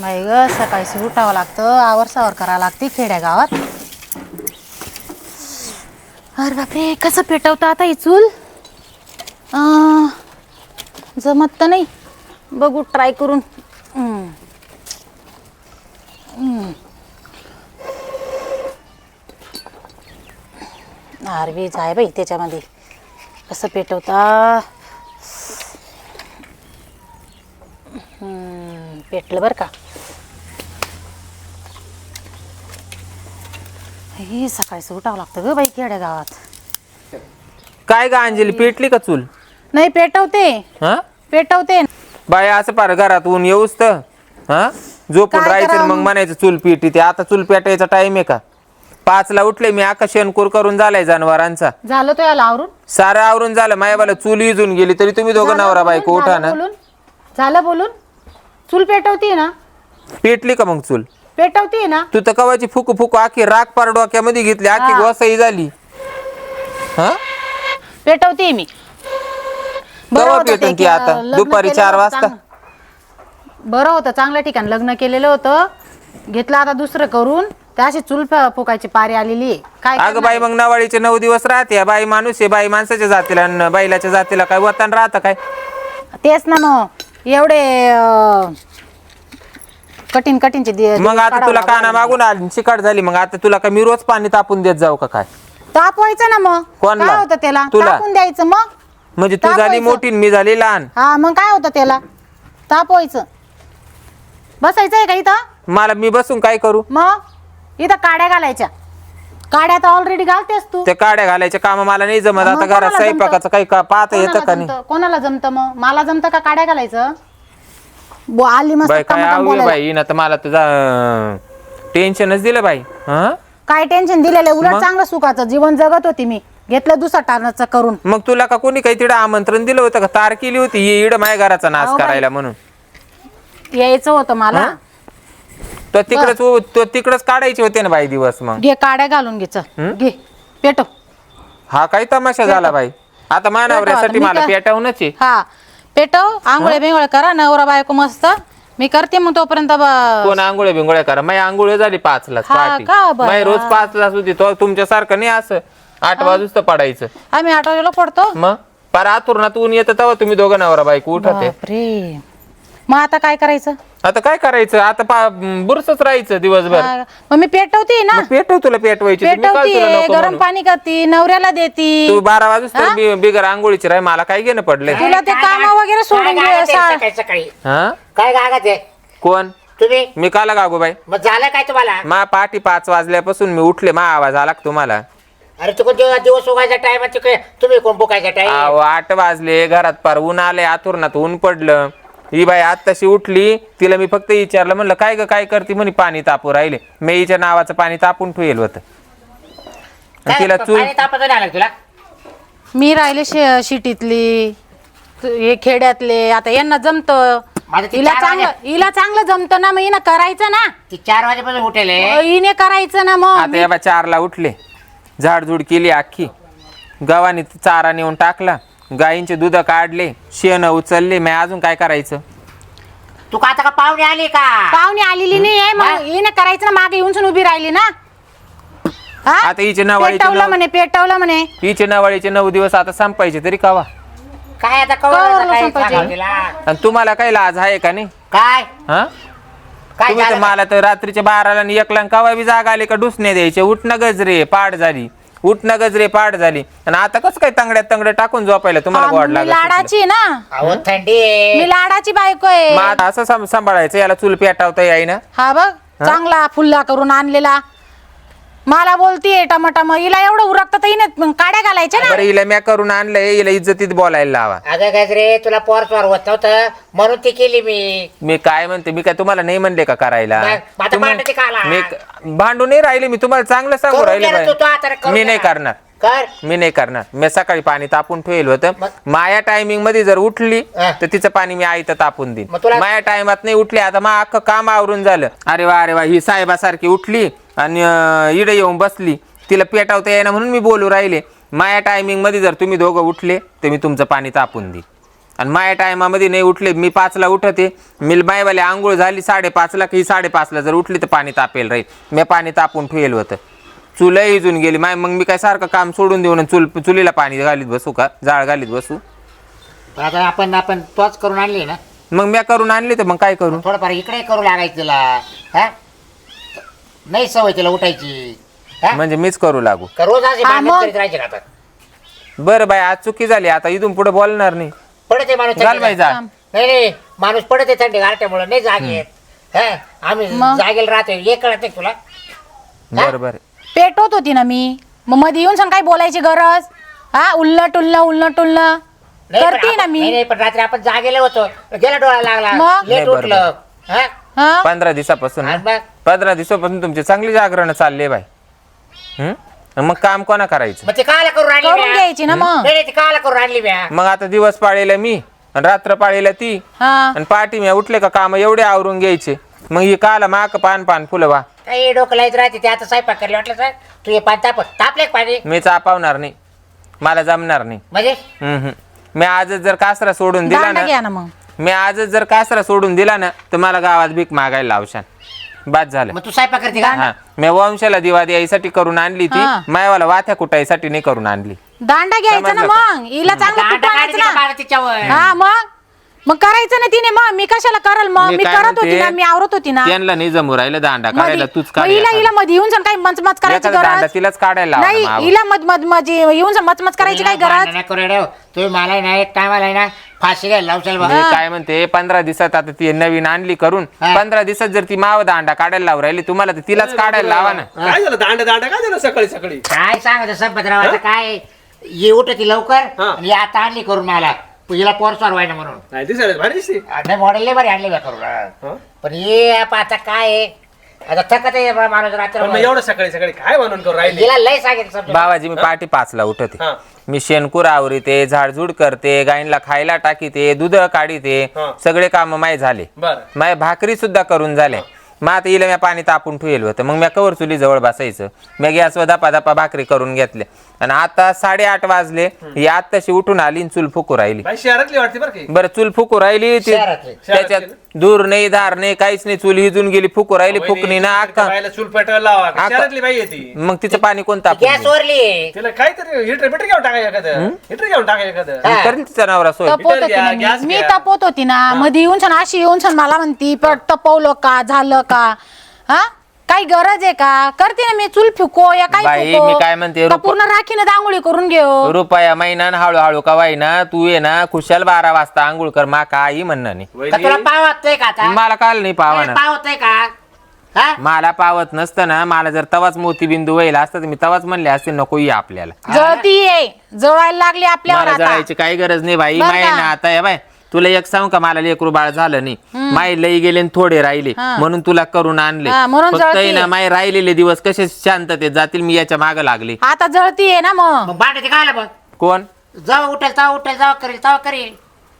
नाही ग सकाळी उठावं लागतं आवर सावर करावं लागते खेड्या गावात अरे बापरे कसं पेटवतं आता ही चूल? अं, जमत तर नाही. बघू ट्राय करून. हम्म. हम्म. आहे बाई त्याच्यामध्ये. कसं पेटवता? हम्म, पेटलं बरं का. ही सकाळी उठावं लागतं ग बाई खेड्या गावात काय ग अंजली पेटली का चूल? नाही पेटवते. हा? पेटवते. बाय असं पार घरात ऊन येऊस तर हा? झोपून काय राहायचं आणि मग मग? म्हणायचं चूल पेटी ते. आता चूल पेटायचा टाइम आहे का? पाचला उठले मी आका शेणकूर करून झालाय जनावरांचा. झालं तो याला आवरून? सारं आवरून झालं मायाबाला चूल इजून गेली तरी तुम्ही दोघं झालं नवरा बोलून? बायको उठा झालं ना. बोलून? झालं बोलून? चूल पेटवते ना? पेटली का मग चूल? पेटवते ना तू तर कवाची फुकू फुकू आखी राख पार डोक्यामध्ये घेतली आखी हा. गोसाई झाली हा पेटवते मी बरं होतं ते पेटन की, आता? लग्न दुपारी चार होतं वाजता? चांगलं. बरं होतं चांगल्या ठिकाणी लग्न केलेलं होतं घेतलं आता दुसरं करून त्या अशी चूल फ- फुकायची पारी आलेली आहे काय अगं करणार? बाई मग नवाळीचे नऊ दिवस राहते या बाई माणूस आहे बाई माणसाच्या जातीला आणि बैलाच्या जातीला काय वतन राहतं काय तेच ना मग एवढे अं, कठीण कठीणचे दि- मग आता काढावं तुला लागलं. काना मागून आली चिकाट झाली मग आता तुला काय मी रोज पाणी तापून देत जाऊ का काय? तापवायचं ना मग. कोणला? काय होतं त्याला? तुला? तापून द्यायचं मग. म्हणजे तू झाली तापवायचं. मोठी आणि मी झाली लहान. हा मग काय होतं त्याला? तापवायचं. बसायचं आहे का इथं? मला मी बसून काय करू? मग? इथं काड्या घालायच्या. काड्या तर ऑलरेडी घालतेस तू. ते काड्या घालायचे काम मला नाही जमत. मग आता घरात स्वयंपाकाचं काही का पाहता येतं कोणाला का नाही? जमतं? कोणाला जमतं मग? मला जमतं का काड्या घालायचं? बो आली मस्त बाई काय टमाटम आवडलं बोलायला. बाई? ना तर मला तुझा टेन्शनच दिलं बाई हा? काय टेन्शन दिलेलं? उलट चांगलं सुखाचं जीवन जगत होती मी. घेतलं दुसरा टारणाचं करून. मग तुला का कोणी काही तिकडे आमंत्रण दिलं होतं का? तार केली होती ये इड माझ्या घराचा नाश अहो बाई. करायला म्हणून. यायचं होतं मला. तो तिकडच तो तिकडच काढायचे होते ना बाई दिवस मग? घे काड्या घालून घे चल. घे पेटव. हा काही तमाशा झाला बाई. आता मानवऱ्यासाठी मी मला काय- पेटावूनच आहे हा. पेटव आंघोळे बिंगोळे करा नवरा बायको मस्त. मी करते मग तोपर्यंत ब- कोण आंघोळ्या बिंगोळ्या करा? माझी आंघोळ झाली हा पहाटे का बरं? माझी रोज पाचला होती तो तुमच्यासारखं नाही असं. आठ वाजूच तर पडायचं. आम्ही आठवलेलो पडतो. मग? पार आतुरणात ऊन येतं तेव्हा तुम्ही दोघं नवरा बायको उठते. बापरे. मग आता काय करायचं? आता काय करायचं? आता पा बुरसच राहायचं दिवसभर. हा, मग मी पेटवते ना? मग पेटव तुला पेटवायची तर मी काय तुला पेटवते नको गरम म्हणू? पाणी करते नवऱ्याला देती. तू बारा वाजूस तर बि- बिगर आंघोळीची राह मला काय घेणं पडलंय? तुला ते काम वगैरे सोडून काय घे गागत आहे सा- सकाळी सकाळी? हा? काय गागत आहे? कोण? तुम्ही? मी काला गागो बाई. मग झालं काय तुम्हाला? मा पहाटे पाच वाजल्यापासून मी उठले मा आवाज आला का तुम्हाला? अरे तू कोणत्या दिवस उगायचा टाइम तुम्ही कोण बुकायचा टाइम अहो, आठ वाजले घरात पार ऊन आले आतुरणात ऊन पडलं. ही बाई आत्ताशी उठली तिला मी फक्त विचारलं म्हणलं काय ग काय करते? म्हणे पाणी तापू राहिले. मी हिच्या नावाचं पाणी तापून ठेवेल होतं. आणि तिला चूल तुला? मी राहिले शे- शिटीतली तू- हे खेड्यातले आता यांना जमत. माझं ते हिला चार चांगलं वाजे- हिला चांगलं जमतं ना मग हिनं करायचं ना. ती चार वाजेपासून उठेल हिने करायचं ना मग. आता या बा चारला उठले. झाडझूड केली अख्खी गव्हाने चारा नेऊन टाकला. गायींचे दूध काढले शेण उचलले मी अजून काय करायचं? तू का आता का पाहुणे आली का? पाहुणे आलेली नाही आहे? मग हिने करायचं ना मागे येऊन उभी राहिली ना? हा? आता हिचे नवाळीचे पेटवलं नऊ म्हणे पेटवलं म्हणे. हिचे नवाळीचे नऊ दिवस आता संपायचे तरी कावा? काय आता काय संपायची? आणि तुम्हाला काही लाज आहे का नाही? काय? हा? काय तुम्ही तर झालं? मला तर रात्रीच्या बाराला आणि एकला कवा बी जाग आले का डुसणे द्यायचे? उठणं गजरे पाड झाली. उठणं गजरे पाड झाली. आणि आता कसं काय तंगड्यात तंगड्या टाकून झोपायला तुम्हाला गोड मी लागत लाडाची आहे ना? अहो थंडी आहे. मी लाडाची बायको आहे. मग आता असं सांभाळायचं याला चूल पेटावता येईना हा बघ चांगला फुल्ला करून आणलेला. मला बोलतीये टमाटम हिला एवढं उरकतं तर हिने मग काड्या घालायच्या ना. बरं हिला म्या करून आणलंय हिला इज्जतीत बोलायला लावा. अगं गजरे तुला पोर स्वार होत नव्हतं म्हणून ती केली मी. मी काय म्हणते मी काय तुम्हाला नाही म्हणले का करायला? मग- मग आता तुम्ही- भांडायचे का आला? मी क- भांडू नाही राहिले मी तुम्हाला चांगलं सांगू करून राहिले घे ना तू, तू आता बाई. करून मी नाही. करणार. कर. मी नाही करणार. मी सकाळी पाणी तापून ठेवेल होतं. मग? माया टायमिंगमध्ये जर उठली हा. तर तिचं पाणी मी आईत तापून देईन. मग तुला- माया टायमात नाही उठली आता मा अख्खं काम आवरून झालं. अरे वा अरे वा ही साहेबासारखी उठली. आणि इडे येऊन बसली. तिला पेटावता येईना म्हणून मी बोलू राहिले. माया टायमिंगमध्ये जर तुम्ही दोघं उठले तर मी तुमचं पाणी तापून देईन. आणि माझ्या टायमामध्ये नाही उठले मी पाचला उठते. मी मायवाले आंघोळ झाली साडेपाचला की साडेपाचला जर उठली तर पाणी तापेल राहील. मी पाणी तापून ठेवेल होतं. चुलं इजून गेली. माय मग मी काय सारखं काम सोडून देऊन चुल चुलीला पाणी घालीत बसू का? जाळ घालीत बसू? आता आपण आपण तोच करून आणली ना? मग मी करून आणली तर मग काय करू? थोडंफार इकडे करू लागायचं तिला. हा? नाही सवय तिला उठायची. हा? म्हणजे मीच करू लागू. का रोज अशी हा, भांडण मग? करीत राहायचे का आता? बरं बाई आज चुकी झाली. आता इथून पुढे बोलणार नाही. पडते माणूस घाल बाई जा. नाही नाही माणूस पडते थंडी गारट्यामुळे नाही जागे येत. हा? आम्ही मग? जागेल राहतो हे कळत नाही तुला? बरं बरं. पेटवत होती ना मी. मग मध्ये येऊन सांग काय बोलायची गरज? हा? उलट उलट उलट उलट नाही, पण करते ना आपण- मी. नाही पण रात्री आपण जागेला होतो. गेला डोळा लागला. मग? लेट नाही, उठलं. हा? हा? पंधरा दिवसापासून. ना? आणि मग? पंधरा दिवसापासून तुमची चांगली जागरण चालले हम्म? मग काम कोणा करायचं? मग ते काला करून आणली करून म्या? घ्यायची ना मग. नाही नाही, ते काला करून आणली म्या. मग आता दिवस पाळीला मी आणि रात्र पाळीला ती हा. आणि पाठी मी उठले का काम एवढे आवरून घ्यायचे. मग ही काला माक पान पान फुलं वा. काही डोकं लाईत राहते ते आता स्वयंपाक करले वाटलं सर तू हे पाणी ताप तापले का पाणी? मी चापावणार नाही. मला जमणार नाही. म्हणजे? हम्म. मी आजच जर कासरा सोडून दिला दांडा घ्या ना ना मग. मी आजच जर कासरा सोडून दिला ना तर मला गावात भीक मागायला लावशान. बाद झालं. मग तू स्वयंपाक करते का हा. मी वंशाला दिवा द्यायसाठी करून आणली ती. हा. मायवाला वाथ्या कुटायसाठी नाही करून आणली. दांडा घ्यायचा ना समजलं का? मग. हिला चांगलं दांडा कुटायचं काढते का ना? बाळा तिच्यावर हा मग. मग करायचं ना तिने मग मी कशाला करल? मग मी काय करत होती म्हणते, ना मी आवरत होती ना. त्यांना नाही जमू राहिलं दांडा काढायला तूच मग काढ हिला एखादा. हिला मध्ये येऊन जाऊन काही मचमच करायची एखादा दांडा गरज? तिलाच काढायला लावा नाही ना. हिला मध मधमध्ये येऊन जाऊन मचमच करायची काय गरज? भांडणं करू रे तुम्ही मला ना एक टायमाला आहे ना फाशी घ्यायला लावशाल बा. मी काय म्हणते पंधरा दिवसात आता ती नवीन आणली करून हा. पंधरा दिवसात जर ती माव दांडा काढायला लावून राहिली तुम्हाला तर तिलाच काढायला लावा ना. काय झालं? दांडा दांडा काय झालं सकाळी सकाळी? काय सांगत संपतराव आता काय? ये उठती लवकर हा. आणि आता आणली करून मला. हिला पोरस्वार व्हायना म्हणून. नाही भारी दिसते. नाही मॉडेल लय बरी आणली बा करून. हा. हं? पण ये आप आता काय आहे? आता थकत आहे बा माणूस रात्र पण मग एवढं सकाळी सकाळी काय म्हणून करू राहिली? हिला लय सांगितलं समजा बाबाजी मी पाठी पाचला उठते. हा. मी शेणकूर आवरीते झाडझूड करते गायींला खायला टाकीते दूध काढीते हा. सगळे काम माय झाले. बर. माय भाकरी सुद्धा करून झाल्या मग आता हिला मी पाणी तापून ठेवलं होतं. मग मी कवर चुली जवळ बसायचं. मी गॅसवर धपा धपा भाकरी करून घेतल्या. आणि आता साडेआठ वाजले. ही आत्ताशी उठून आली आणि चूल फुकू राहिली. बाई शहरातली वाटते बरं की बरं चूल फुकू राहिली ती- शहरातली. त्याच्यात दूर नाही धार नाही काहीच नाही. चूल हिजून गेली फुकू राहिली फुकणी ना अख्खा. बाईला चूल पेटवायला लावा. आका- शहरातली बाई आहे ती. मग तिचं पाणी कोण तापून गॅस? वरली. तिला काहीतरी हिटर बिटर घेऊन टाका एखादं. हिटर घेऊन टाका एखादं. हा. करेल तिचा नवरा सोय. तपवत हिटर होती घ्या, ना मी. गॅस मी घ्या. तपवत होती ना. मध्ये येऊन छान अशी येऊन छान मला म्हणती "पण तपवलं का? झालं का? हा? काही गरज आहे का? करते ना मी चूल फुको या काय बाई, फुको. मी काय म्हणते, का रुपा- पूर्ण राखीनं दांगोळी करून घेऊ? रुपया महिना न हळूहळू का ना तू ये ना खुशाल बारा वाजता आंघोळ कर मा काही म्हणणं नाही. का तुला वहिनी, पावत का आता? मला काल नाही पावा ना पावत नाही का? हा? मला पावत नसतं ना मला जर तवाच मोतीबिंदू व्हायला असतं तर मी तवाच म्हणले असते नको ये आपल्याला. जळती आहे जळायला लागली आपल्यावर मला आता. जळायची काही गरज नाही बाई बरं माय का? ना आता आहे बाय तुला एक सांगू का मला लेकरू बाळ झालं नाही. माय लई गेले न थोडे राहिले. म्हणून तुला करून आणले. हा, म्हणून फक्त आहे. ना माय राहिलेले दिवस कसे शांततेत जातील मी याच्या माग लागले. आता जळती आहे ना मग. मग आलं मग कोण? जेव्हा उठेल तेव्हा उठेल जेव्हा करेल तेव्हा करेल.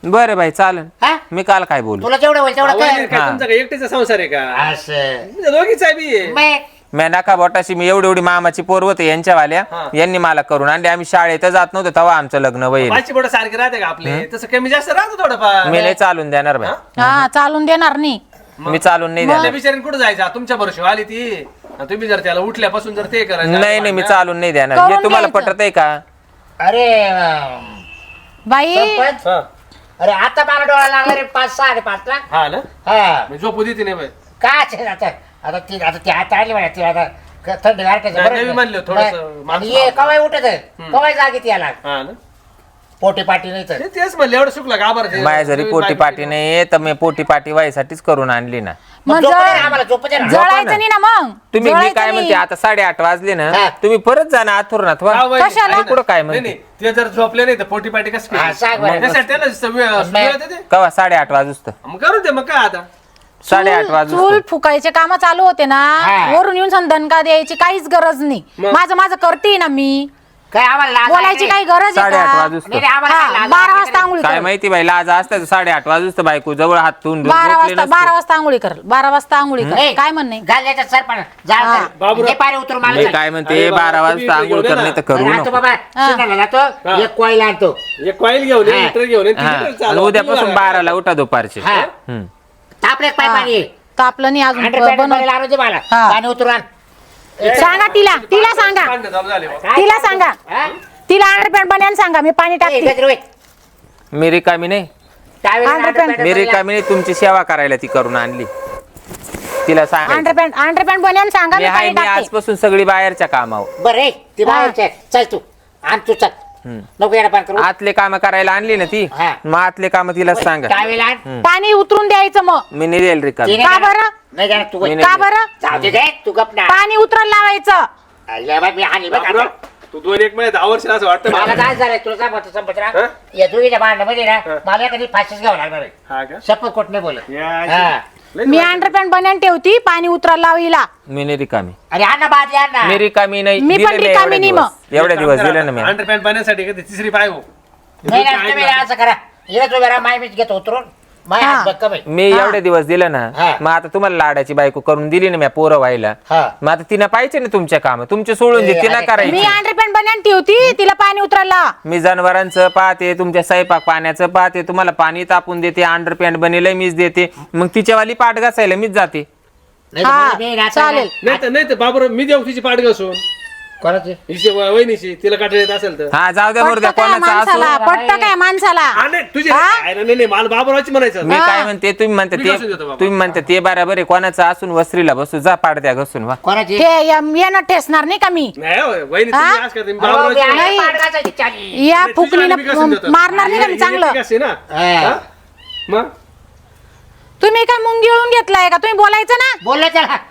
बरं बाई चालन. हा? मी काल काय बोलू? तुला जेवढं होईल तेवढं वहिनी, कर. काय तुमचा काय एकटीचा संसार आहे का? असं. तुमच्या दोघीच बी. आहे. मग मी नका बोटाशी मी एवढी एवढी मामाची पोर होते यांच्यावाल्या. हा. यांनी मला करून आणले. आम्ही शाळेत जात नव्हतो तेव्हा आमचं लग्न होईल. बाईची बोट सारखी राहते का आपले? तसं कमी जास्त राहतं थोडंफार. मी नाही चालून देणार बाई. हा? चालून देणार नाही. मी चालून नाही त्या देणार. बिचारीने कुठे जायचं? तुमच्या बरोबर आली ती. आणि तुम्ही जर त्याला उठल्यापासून जर ते करायचं नाही नाही मी चालून नाही देणार. करून हे तुम्हाला घ्यायचं. पटत आहे का? अरे अं, बाई. सरपंच. हा. अरे आता मला डोळा लागला रे पाच सहा रे पाच ला हा ना? हा. मी झोपू देते नाही बाई. काय असेल आता? आता ती आता ती हात आली म्हणा ती आता क- थंडी नाही. म्हणलं थोडंसं माणूस ये कवाय उठत कवाय जागेत याला हा ना पोटी पाटी नाही तर ते- तेच म्हणलं एवढं सुकलं का माझ्या जरी पोटी पाटी नाही तर मी पोटी पाटी व्हायसाठीच करून आणली ना मग मग झोपू दे जळ- ना आम्हाला झोपू दे ना. जळायचं नाही ना मग तुम्ही मी जळायचं काय नाही. म्हणते आता साडेआठ वाजले ना हा. तुम्ही परत जा ना आथुरनाथ वा कशाला? कुठं काय नाही, म्हणते? नाही, ते जर झोपले नाही तर पोटी पाटी कसं हा, केली? सांग बरं. त्यासाठी त्याला सवय- सवय होते ते. कवा साडेआठ वाजूस तर मग करू दे मग काय आता साडेआठ चूल वाजूस चूल फुकायचे काम चालू होते ना हा. वरून येऊन सन दणका द्यायची काहीच गरज नाही मग? माझं माझं करते ना मी काय आम्हाला लाज बोलायची काही गरज आहे साडेआठ का वाजूस नाही, नाही, आम्हाला हा, लाज बारा वाजता. आंघोळी काय माहिती बाई लाज असतात साडेआठ वाजता बायको जवळ हात धुवून बारा झोपली वाजता नसती. बारा वाजता आंघोळी कर बारा वाजता आंघोळी कर काय म्हणणे घालण्याचं सरपण जाळ हा. कर. बाबूराव. ते पाणी उतरून मला मी चल. काय म्हणते अरे बाबा, बारा तुम्ही वाजता आंघोळ करणे ना. तर करू नको बाबा जातो हा. एक कोयला आणतो एक कॉईल घेऊन हा. घेऊन ये हा आणि. उद्यापासून बाराला उठा दुपारचे हा हम्म. पाय पाणी तापलं नाही अजून हंड्रेड बनव पॅन्ट आणून दे मला हा. पाणी उतरून आण. सांगा तिला तिला सांगा भांडणं चालू झाले बा. काय तिला करतो? सांगा. हा? तिला अंडरपॅन्ट सांगा मी पाणी ए, टाकते मी रिकामी नाही त्यावेळेला अंडरपॅन्ट. अंडरपॅन्ट मी. रिकामी नाही तुमची सेवा करायला ती करून आणली तिला सांग अंडरपॅन्ट अंडरपॅन्ट बन्यान सांगा मी मी आहे पाणी मी टाकते आजपासून सगळी बाहेरच्या कामावर बरं ती. बाहेरची आहे. चल तू आण तू चल. नको करू आतले काम करायला आणली ना ती हा. मग आतले काम तिला सांगा आण. पाणी उतरून द्यायचं मग मी नाही देईल रिकामी तिने का जाणार. बरं? नाही जाणार तू मी बाई. नाही का. बरं जाऊ दे गे, तू गप ना पाणी उतरायला लावायचं आईला बाई, मी आली बघ बाबूराव, आता. तू दोन एक महिन्यात आवडशील असं वाटतं मला मला. काय झालंय तुला काय म्हणतो संपतराव हा? या दोघीच्या भांडणामध्ये ना. मला कधी फाशीच घ्यावं लागणार आहे हा का? शपथ कोट नाही बोलत या, हा. मी वाईट. अंडरपॅन्ट बन्यान ठेवती पाणी उतरायला लावीला मी नाही रिकामी. आणि अण्णा बादली अण्णा मी रिकामी नाही. मी पण दिले रिकामी एवढे नाही दिवस. एवढे दिवस दिले. ना मी. अंडरपॅन्ट पाण्यासाठी कधी तिसरी पाय हो. नाही ना तुम्ही असं करा. इकडे तू जरा माय मीच घेतो उतरून. माय. हात बघ कमी मी. एवढे दिवस दिले ना हा. मग आता तुम्हाला लाडाची बायको करून दिली ना मी पोरं व्हायला हा मग आता तिनं पाहिजे ना तुमच्या काम तुमचे सोडून दे अरे, मी करायची अंडरपॅन्ट ठेवती तिला पाणी उतरायला. मी जनावरांचं पाहते तुमच्या स्वयंपाक पाण्याचं पाहते तुम्हाला पाणी तापून देते अंडरपॅन्ट बनेल मीच देते मग तिच्यावाली पाठ घासायला मीच जाते नाही तर हा, चालेल. नाही तर नाही तर बाबूराव मी देऊ तिची पाठ घासून कोणाची? हिची व- वहिनीची तिला काढ येत असेल तर. हा जाऊ द्या पटतं मुर्द्या काय कोणाचा माणसाला असो पटतं काय माणसाला. हा, नाही तुझी हा? नाही नाही, नाही मला बाबूरावची म्हणायचं. मी. काय म्हणते तुम्ही म्हणते मी ते घासून देतो बाबा. तुम्ही म्हणते ते बरोबर आहे. कोणाचं असून वस्त्रीला बसू जा पाड द्या घसून वा. कोणाची? हे या- येणं ठेसणार नाही का मी? नाही हो, वहिनी हा? आज करते बाबूरावची नाही. या नाही, तुझी फुकणीला आणि मी घासून देतो. मारणार नाही का मी चांगलं? ना? हा. हा? मग? तुम्ही काय मुंगी येऊन घेतलाय का? तुम्ही बोलायचं ना? बोललो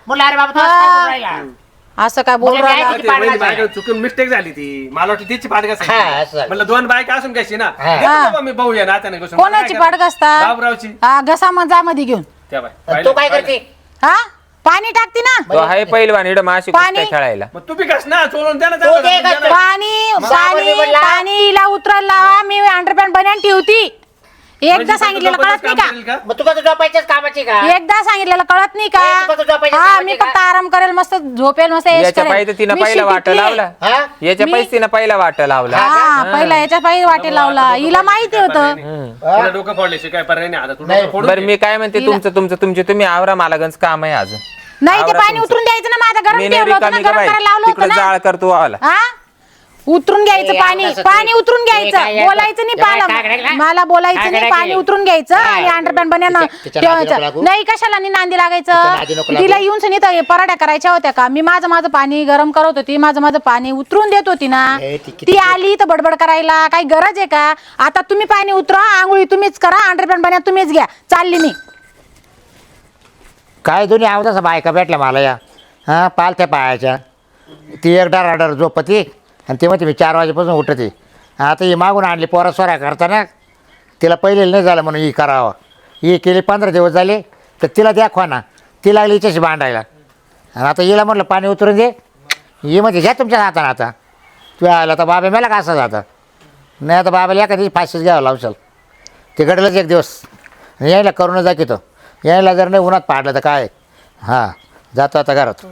बोलला अरे बाबा तू असं काय बोलून राहिला? असं काय बोल म्हणजे राहिला काय? ते. बायका चुकून मिस्टेक झाली ती मला वाटतं तिची पाठ हा, असं झालं. म्हणलं दोन बायका असून कशी ना. देतो. बाबा मी भाऊ या नात्याने घासून. मला कोणाची पाठ? घासता बाबूरावची हा घसा मग जा मध्ये घेऊन त्या बाय तू काय पाहिलं? करते हा पाणी टाकते ना तो आहे पहिलवान इकडं माशी पाणी- कुस्त्या खेळायला मग तू बी घास ना चोळून द्या ना तू त्याला. दे द्या घास. ना. पाणी पाणी निवडला. पाणीला उतरायला लावा मी अंडरपॅन्ट बन्यान ठेवती एकदा फक्त सांगितलेलं कळत नाही का? मग तू कसं झोपायच्याच कामाची का? एकदा सांगितलेलं कळत नाही नाही, तू फक्त का झोपायचं हा कामाची मी का? फक्त आराम करेल मस्त झोपेल मस्त ऐश याच्या. पायी तर तिनं मी पहिला वाट शिटीतली. लावला. हा? याच्या मी- पायी तिनं पहिला वाट लावला. हा पहिला याच्या पायी वाटे लावला. हिला माहिती होतं. तिला डोकं फोडल्याशिवाय काय पर्याय नाही. आता तू नाही. डोकं फोडून बरं. मी काय म्हणते तुमचं तुमचं तुमचे तुम्ही आवरा मला गंज काम आहे अजून. नाही ते आवरा पाणी तुमचं. उतरून द्यायचं ना माझं गरम मी नाही ठेवलं होतं ना रिकामी का गरम बाई. करायला लावलं तिकडे होतं ना. जाळ करतो आवाला. हा? उतरून घ्यायचं पाणी पाणी उतरून काय घ्यायचं. आहे? बोलायचं नाही करायला? मला बोलायचं नाही? पाणी उतरून घ्यायचं हा. आणि अंडरपॅन्ट बनानं तिच्या- तिच्या नादी नको ठेवायचं लागू. नाही कशाला नाही नांदी तिच्या नादी नको लागायचं लागू. तिला येऊन सनी तर पराठ्या करायच्या होत्या का? मी माझं माझं पाणी गरम करत होती माझं माझं पाणी उतरून देत होती ना. ती किती- ती आली तर बडबड करायला. काही गरज आहे का? आता तुम्ही पाणी उतरा आंघोळी तुम्हीच करा अंडरपॅन्ट बन्या तुम्हीच घ्या. चालली मी. काय दोन्ही आवदाचा बायका भेटल्या मला या? हा पालत्या पायाच्या ती एक डराडर झोपती. आणि ते म्हणते मी चार वाजेपासून उठते. आता ही मागून आणली पोरा सोऱ्या करताना. तिला पहिले नाही झालं म्हणून ही करावं. ही केली पंधरा दिवस झाले तर तिला द्या ना. ती लागली हिच्याशी भांडायला. आणि आता हिला म्हटलं पाणी उतरून दे. ही म्हणते घ्या तुमच्या हाताने आता. तू आला तर बाबा मेला का असं जाता? नाही आता बाबाला एका फाशीच घ्यावं लावशाल. तिकडलंच एक दिवस. यायला करून जा की तो. यायला जर नाही उन्हात पाडलं तर काय? हां जातो आता घरात.